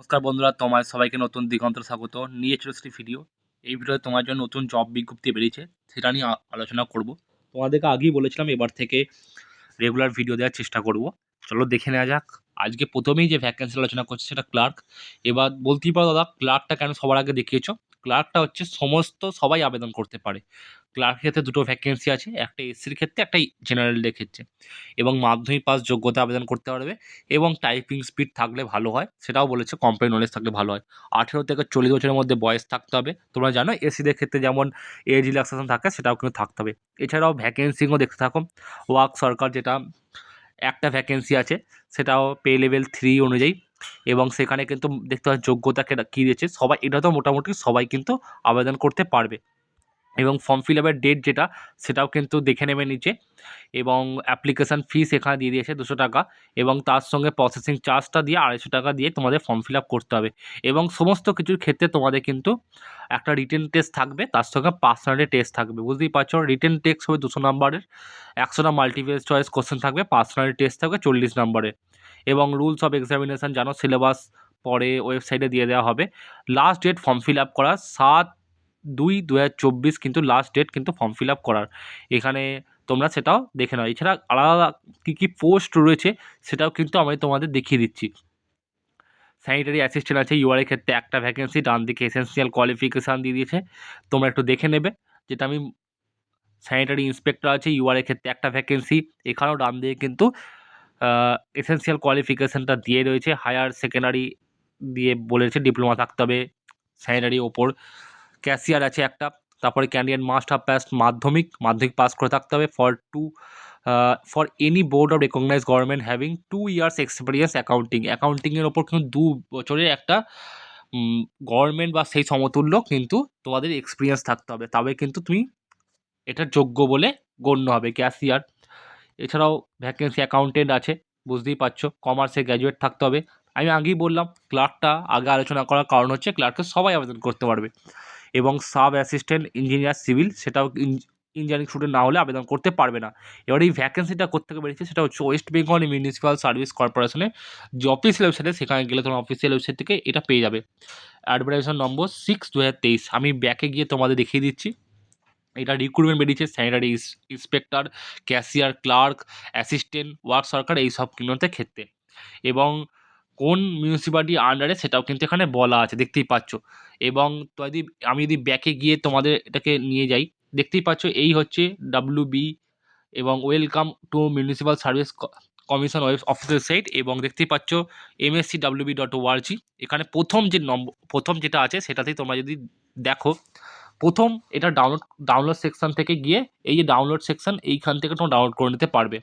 নমস্কার বন্ধুরা তোমার সবাইকে নতুন দিগন্তের স্বাগত। নিয়ে চলে এসেছি ভিডিও এই ভিডিওতে তোমার জন্য নতুন জব বিজ্ঞপ্তি বেরিয়েছে, সেটা নিয়ে আলোচনা করব। তোমাদেরকে আগেই বলেছিলাম, এবার থেকে রেগুলার ভিডিও দেওয়ার চেষ্টা করব। চলো দেখে নেওয়া যাক। আজকে প্রথমেই যে ভ্যাকেন্সি আলোচনা করছে, সেটা ক্লার্ক এবার বলতেই পারো দাদা ক্লার্কটা কেন সবার আগে দেখিয়েছো? ক্লার্কটা হচ্ছে সমস্ত সবাই আবেদন করতে পারে। ক্লার্কের ক্ষেত্রে দুটো ভ্যাকেন্সি আছে, একটা এসসির ক্ষেত্রে, একটা জেনারেলদের ক্ষেত্রে। এবং মাধ্যমিক পাস যোগ্যতা আবেদন করতে পারবে এবং টাইপিং স্পিড থাকলে ভালো হয়, সেটাও বলেছে কম্পিউটার নলেজ থাকলে ভালো হয়। আঠেরো থেকে চল্লিশ বছরের মধ্যে বয়স থাকতে হবে। তোমরা জানো এসিদের ক্ষেত্রে যেমন এজ রিল্যাক্সেশন থাকে, সেটাও কিন্তু থাকতে হবে। এছাড়াও ভ্যাকেন্সিও দেখতে থাকো। ওয়ার্ক সরকার যেটা, একটা ভ্যাকেন্সি আছে, সেটাও পে লেভেল থ্রি অনুযায়ী। এবং সেখানে কিন্তু দেখতে হয় যোগ্যতাকে কী দিয়েছে? সবাই, এটা তো মোটামুটি সবাই কিন্তু আবেদন করতে পারবে। এবং ফর্ম ফিল আপের ডেট যেটা, সেটাও কিন্তু দেখে নেবে নিচে। এবং অ্যাপ্লিকেশান ফিস এখানে দিয়ে দিয়েছে দুশো টাকা এবং তার সঙ্গে প্রসেসিং চার্জটা দিয়ে আড়াইশো টাকা দিয়ে তোমাদের ফর্ম ফিল আপ করতে হবে। এবং সমস্ত কিছুর ক্ষেত্রে তোমাদের কিন্তু একটা রিটেন টেস্ট থাকবে, তার সঙ্গে পার্সোনালি টেস্ট থাকবে। বুঝতেই পারছ? রিটেন টেস্ট হবে দুশো নাম্বারের, একশোটা মাল্টিপল চয়েস কোশ্চেন থাকবে পার্সোনালি টেস্ট থাকবে চল্লিশ নাম্বারের। এবং রুলস অফ এক্সামিনেশান জানো সিলেবাস পরে ওয়েবসাইটে দিয়ে দেওয়া হবে। Last date form fill up করা, সাত দুই দু হাজার চব্বিশ কিন্তু লাস্ট ডেট কিন্তু ফর্ম ফিল আপ করার। এখানে তোমরা সেটাও দেখে নাও। এছাড়া আলাদা কী কী পোস্ট রয়েছে সেটাও কিন্তু আমি তোমাদের দেখিয়ে দিচ্ছি। স্যানিটারি অ্যাসিস্ট্যান্ট আছে ইউআরের ক্ষেত্রে একটা ভ্যাকেন্সি ডান দিকে এসেন্সিয়াল কোয়ালিফিকেশান দিয়ে দিয়েছে। তোমরা একটু দেখে নেবে। যেটা আমি স্যানিটারি ইন্সপেক্টর আছে ইউআরের ক্ষেত্রে একটা ভ্যাকেন্সি এখানেও ডান দিকে কিন্তু এসেন্সিয়াল কোয়ালিফিকেশানটা দিয়ে রয়েছে। হায়ার সেকেন্ডারি দিয়ে বলেছে ডিপ্লোমা থাকতে হবে স্যানিটারি ওপর। ক্যাশিয়ার আছে একটা, তারপরে ক্যান্ডিডেট মাস্ট হ্যাভ পাস মাধ্যমিক মাধ্যমিক পাস করে থাকতে হবে for two for any board of recognise government having two years experience accounting. অ্যাকাউন্টিংয়ের ওপর কিন্তু দু বছরের একটা গভর্নমেন্ট বা সেই সমতুল্য কিন্তু তোমাদের এক্সপিরিয়েন্স থাকতে হবে। তবে কিন্তু তুমি এটার যোগ্য বলে গণ্য হবে। ক্যাশিয়ার এছাড়াও ভ্যাকেন্সি অ্যাকাউন্টেন্ট আছে, বুঝতেই পারছ, কমার্সে গ্র্যাজুয়েট থাকতে হবে। আমি আগেই বললাম, ক্লার্কটা আগে আলোচনা করার কারণ হচ্ছে ক্লার্কে সবাই আবেদন করতে পারবে। এবং সাব অ্যাসিস্ট্যান্ট ইঞ্জিনিয়ার সিভিল সেটাও ইঞ্জিনিয়ারিং স্টুডেন্ট না হলে আবেদন করতে পারবে না। এবার এই ভ্যাকেন্সিটা কোথেকে বেরিয়েছে সেটা হচ্ছে ওয়েস্ট বেঙ্গল মিউনিসিপ্যাল সার্ভিস কর্পোরেশনে যে অফিসিয়াল ওয়েবসাইটে সেখানে গেলে তোমার অফিসিয়াল ওয়েবসাইট থেকে এটা পেয়ে যাবে। অ্যাডভার্টাইজেশন নম্বর সিক্স দু হাজার তেইশ। আমি ব্যাকে গিয়ে তোমাদের দেখিয়ে দিচ্ছি। এটা রিক্রুটমেন্ট বেরিয়েছে sanitary inspector cashier clerk assistant work সরকার এই সব কিনোতে ক্ষেত্রে। এবং কোন মিউনিসিপ্যালিটি আন্ডারে সেটাও কিন্তু এখানে বলা আছে, দেখতেই পাচ্ছ। এবং তো যদি আমি যদি ব্যাকে গিয়ে তোমাদের এটাকে নিয়ে যাই, দেখতেই পাচ্ছ এই হচ্ছে ডাব্লিউ বি এবং welcome to municipal service commission web অফিসের সাইট এবং দেখতেই পাচ্ছ এমএসসি ডাব্লিউবি ডট ওআরজি এখানে প্রথম যে নম্বর প্রথম যেটা আছে সেটাতেই তোমরা যদি দেখো, প্রথম এটা ডাউনলোড ডাউনলোড সেকশন থেকে গিয়ে এই যে ডাউনলোড সেকশন এইখান থেকে তোমরা ডাউনলোড করে নিতে পারবে।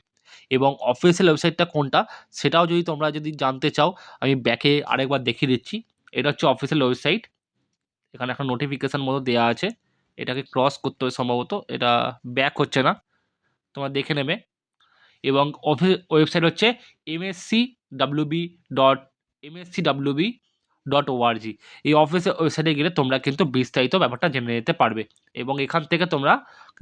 এবং অফিসিয়াল ওয়েবসাইটটা কোনটা, সেটাও যদি তোমরা যদি জানতে চাও, আমি ব্যাকে আরেকবার দেখিয়ে দিচ্ছি। এটা হচ্ছে অফিসিয়াল ওয়েবসাইট এখানে একটা নোটিফিকেশান মতো দেওয়া আছে। এটাকে ক্রস করতে হবে সম্ভবত। এটা ব্যাক হচ্ছে না। তোমরা দেখে নেবে। এবং অফিস ওয়েবসাইট হচ্ছে MSC WB dot MSC WB dot ORG এই অফিসের ওয়েবসাইটে গেলে তোমরা কিন্তু বিস্তারিত ব্যাপারটা জেনে নিতে পারবে। এবং এখান থেকে তোমরা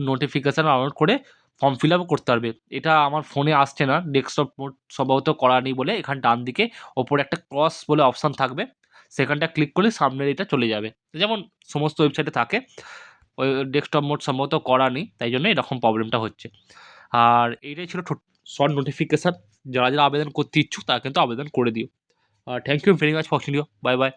নোটিফিকেশান ডাউনলোড করে ফর্ম ফিল আপও করতে পারবে। এটা আমার ফোনে আসছে না ডেস্কটপ মোড সম্ভবত করা নেই বলে এখানে ডান দিকে ওপরে একটা ক্রস বলে অপশান থাকবে। সেখানটা ক্লিক করলে সামনের এটা চলে যাবে। যেমন সমস্ত ওয়েবসাইটে থাকে, ওই ডেস্কটপ মোড সম্ভবত করা নেই, তাই জন্য এরকম প্রবলেমটা হচ্ছে। আর এইটাই ছিল শর্ট নোটিফিকেশান যারা যারা আবেদন করতে ইচ্ছুক তারা কিন্তু আবেদন করে দিও। Thank you very much for bye bye